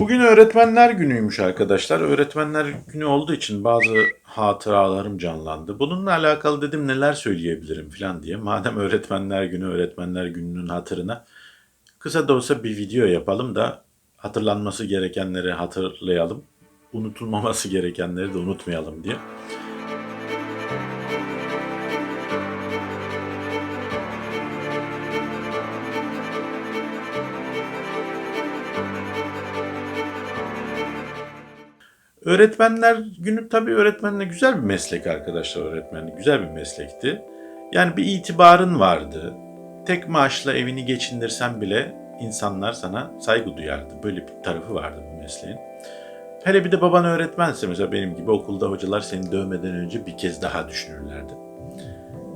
Bugün öğretmenler günüymüş arkadaşlar. Öğretmenler günü olduğu için bazı hatıralarım canlandı. Bununla alakalı dedim neler söyleyebilirim falan diye. Madem öğretmenler günü, öğretmenler gününün hatırına kısa da olsa bir video yapalım da hatırlanması gerekenleri hatırlayalım. Unutulmaması gerekenleri de unutmayalım diye. Öğretmenler günü tabii öğretmenle güzel bir meslek arkadaşlar öğretmenlik. Güzel bir meslekti. Yani bir itibarın vardı. Tek maaşla evini geçindirsen bile insanlar sana saygı duyardı. Böyle bir tarafı vardı bu mesleğin. Hele bir de baban öğretmense mesela benim gibi okulda hocalar seni dövmeden önce bir kez daha düşünürlerdi.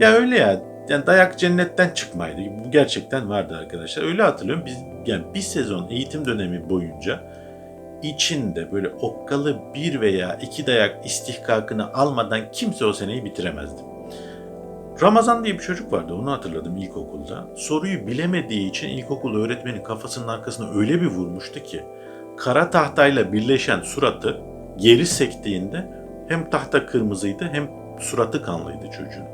Ya öyle ya. Yani dayak cennetten çıkmaydı. Bu gerçekten vardı arkadaşlar. Öyle hatırlıyorum. Biz yani bir sezon eğitim dönemi boyunca içinde böyle okkalı bir veya iki dayak istihkakını almadan kimse o seneyi bitiremezdi. Ramazan diye bir çocuk vardı onu hatırladım ilkokulda. Soruyu bilemediği için ilkokul öğretmeni kafasının arkasına öyle bir vurmuştu ki kara tahtayla birleşen suratı geri sektiğinde hem tahta kırmızıydı hem suratı kanlıydı çocuğun.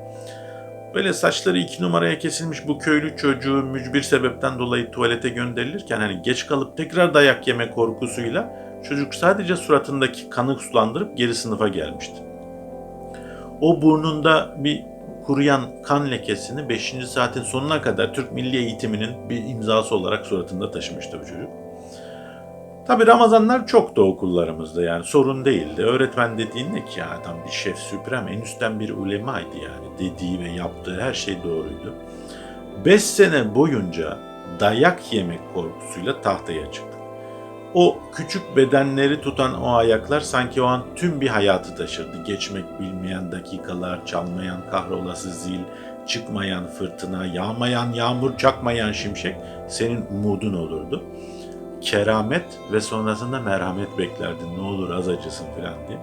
Böyle saçları iki numaraya kesilmiş bu köylü çocuğu mücbir sebepten dolayı tuvalete gönderilirken hani geç kalıp tekrar dayak yeme korkusuyla çocuk sadece suratındaki kanı sulandırıp geri sınıfa gelmişti. O burnunda bir kuruyan kan lekesini 5. saatin sonuna kadar Türk Milli Eğitimi'nin bir imzası olarak suratında taşımıştı bu çocuk. Tabi Ramazanlar çok da okullarımızda yani sorun değildi. Öğretmen dediğin ne ki ya adam bir şef süprem en üstten bir ulemaydı yani. Dediği ve yaptığı her şey doğruydu. 5 sene boyunca dayak yemek korkusuyla tahtaya çıktı. O küçük bedenleri tutan o ayaklar sanki o an tüm bir hayatı taşırdı. Geçmek bilmeyen dakikalar, çalmayan kahrolası zil, çıkmayan fırtına, yağmayan yağmur, çakmayan şimşek senin umudun olurdu keramet ve sonrasında merhamet beklerdin. Ne olur az acısın falan diye.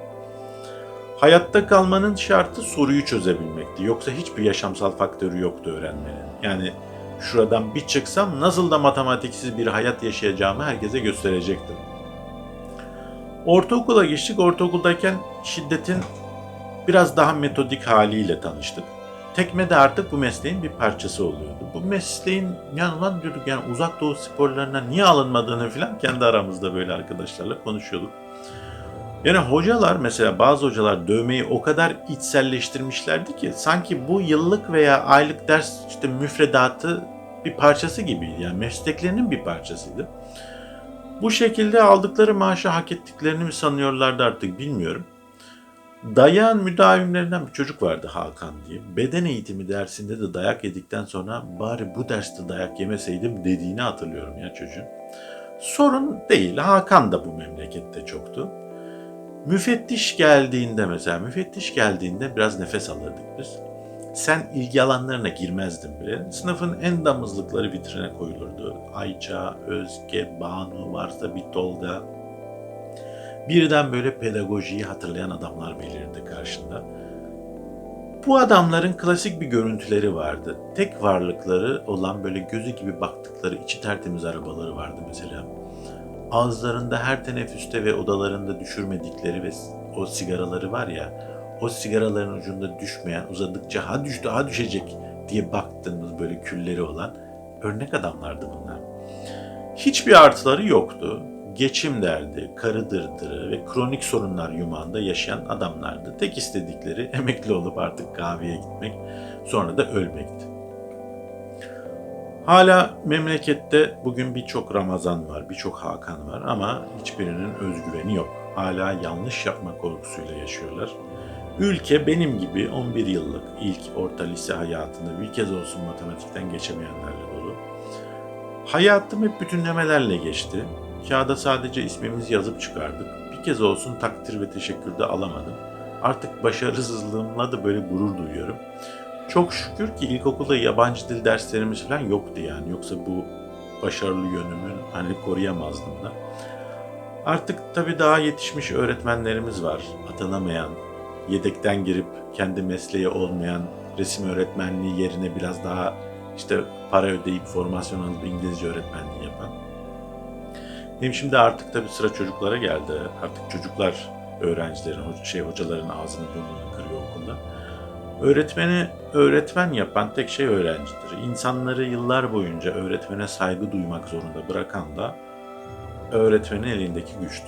Hayatta kalmanın şartı soruyu çözebilmekti. Yoksa hiçbir yaşamsal faktörü yoktu öğrenmenin. Yani şuradan bir çıksam nasıl da matematiksiz bir hayat yaşayacağımı herkese gösterecektim. Ortaokula geçtik. Ortaokuldayken şiddetin biraz daha metodik haliyle tanıştık. Tekme de artık bu mesleğin bir parçası oluyordu. Bu mesleğin yani lan diyorduk yani uzak doğu sporlarına niye alınmadığını falan kendi aramızda böyle arkadaşlarla konuşuyorduk. Yani hocalar mesela bazı hocalar dövmeyi o kadar içselleştirmişlerdi ki sanki bu yıllık veya aylık ders işte müfredatı bir parçası gibiydi. Yani mesleklerinin bir parçasıydı. Bu şekilde aldıkları maaşı hak ettiklerini mi sanıyorlardı artık bilmiyorum. Dayağın müdavimlerinden bir çocuk vardı Hakan diye. Beden eğitimi dersinde de dayak yedikten sonra bari bu derste dayak yemeseydim dediğini hatırlıyorum ya çocuğun. Sorun değil. Hakan da bu memlekette çoktu. Müfettiş geldiğinde mesela, müfettiş geldiğinde biraz nefes alırdık biz. Sen ilgi alanlarına girmezdin bile. Sınıfın en damızlıkları vitrine koyulurdu. Ayça, Özge, Banu varsa bir Tolga, birden böyle pedagojiyi hatırlayan adamlar belirdi karşında. Bu adamların klasik bir görüntüleri vardı. Tek varlıkları olan böyle gözü gibi baktıkları içi tertemiz arabaları vardı mesela. Ağızlarında her teneffüste ve odalarında düşürmedikleri ve o sigaraları var ya, o sigaraların ucunda düşmeyen, uzadıkça ha düştü ha düşecek diye baktığımız böyle külleri olan örnek adamlardı bunlar. Hiçbir artıları yoktu geçim derdi, karı dırdırı ve kronik sorunlar yumağında yaşayan adamlardı. Tek istedikleri emekli olup artık kahveye gitmek, sonra da ölmekti. Hala memlekette bugün birçok Ramazan var, birçok Hakan var ama hiçbirinin özgüveni yok. Hala yanlış yapma korkusuyla yaşıyorlar. Ülke benim gibi 11 yıllık ilk orta lise hayatında bir kez olsun matematikten geçemeyenlerle dolu. Hayatım hep bütünlemelerle geçti. Kağıda sadece ismimizi yazıp çıkardık. Bir kez olsun takdir ve teşekkür de alamadım. Artık başarısızlığımla da böyle gurur duyuyorum. Çok şükür ki ilkokulda yabancı dil derslerimiz falan yoktu yani. Yoksa bu başarılı yönümü hani koruyamazdım da. Artık tabii daha yetişmiş öğretmenlerimiz var. Atanamayan, yedekten girip kendi mesleği olmayan resim öğretmenliği yerine biraz daha işte para ödeyip formasyon alıp İngilizce öğretmenliği yapan. Hem şimdi artık tabii sıra çocuklara geldi. Artık çocuklar öğrencilerin, şey hocaların ağzını burnunu kırıyor okulda. Öğretmeni öğretmen yapan tek şey öğrencidir. İnsanları yıllar boyunca öğretmene saygı duymak zorunda bırakan da öğretmenin elindeki güçtü.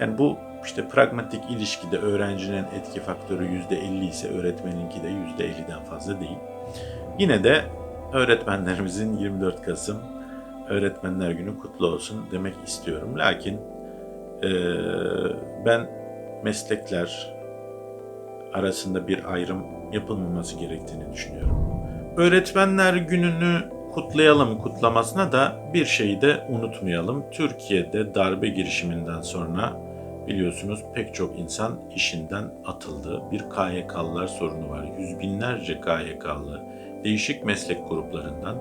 Yani bu işte pragmatik ilişkide öğrencinin etki faktörü %50 ise öğretmeninki de %50'den fazla değil. Yine de öğretmenlerimizin 24 Kasım Öğretmenler Günü kutlu olsun demek istiyorum. Lakin eee, ben meslekler arasında bir ayrım yapılmaması gerektiğini düşünüyorum. Öğretmenler Günü'nü kutlayalım kutlamasına da bir şeyi de unutmayalım. Türkiye'de darbe girişiminden sonra biliyorsunuz pek çok insan işinden atıldı. Bir KYK'lılar sorunu var. Yüz binlerce KYK'lı değişik meslek gruplarından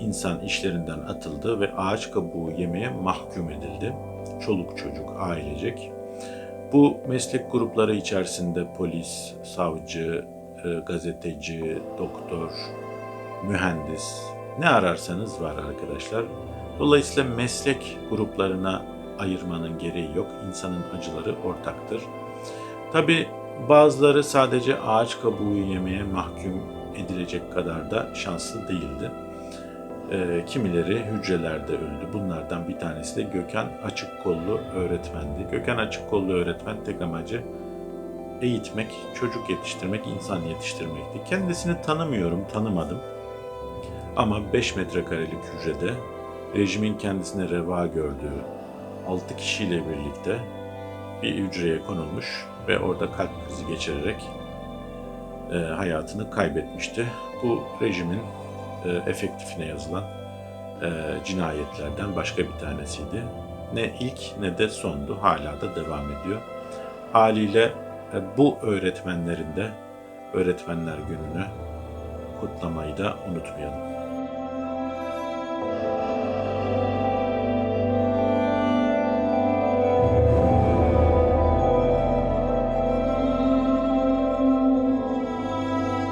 insan işlerinden atıldı ve ağaç kabuğu yemeye mahkum edildi. Çoluk çocuk, ailecek. Bu meslek grupları içerisinde polis, savcı, e, gazeteci, doktor, mühendis ne ararsanız var arkadaşlar. Dolayısıyla meslek gruplarına ayırmanın gereği yok. İnsanın acıları ortaktır. Tabi bazıları sadece ağaç kabuğu yemeye mahkum edilecek kadar da şanslı değildi. Ee, kimileri hücrelerde öldü. Bunlardan bir tanesi de Gökhan Açıkkollu öğretmendi. Gökhan Açıkkollu öğretmen tek amacı eğitmek, çocuk yetiştirmek, insan yetiştirmekti. Kendisini tanımıyorum, tanımadım. Ama 5 metrekarelik hücrede rejimin kendisine reva gördüğü 6 kişiyle birlikte bir hücreye konulmuş ve orada kalp krizi geçirerek e, hayatını kaybetmişti. Bu rejimin e, efektifine yazılan e, cinayetlerden başka bir tanesiydi. Ne ilk ne de sondu. Hala da devam ediyor. Haliyle e, bu öğretmenlerin de Öğretmenler Günü'nü kutlamayı da unutmayalım.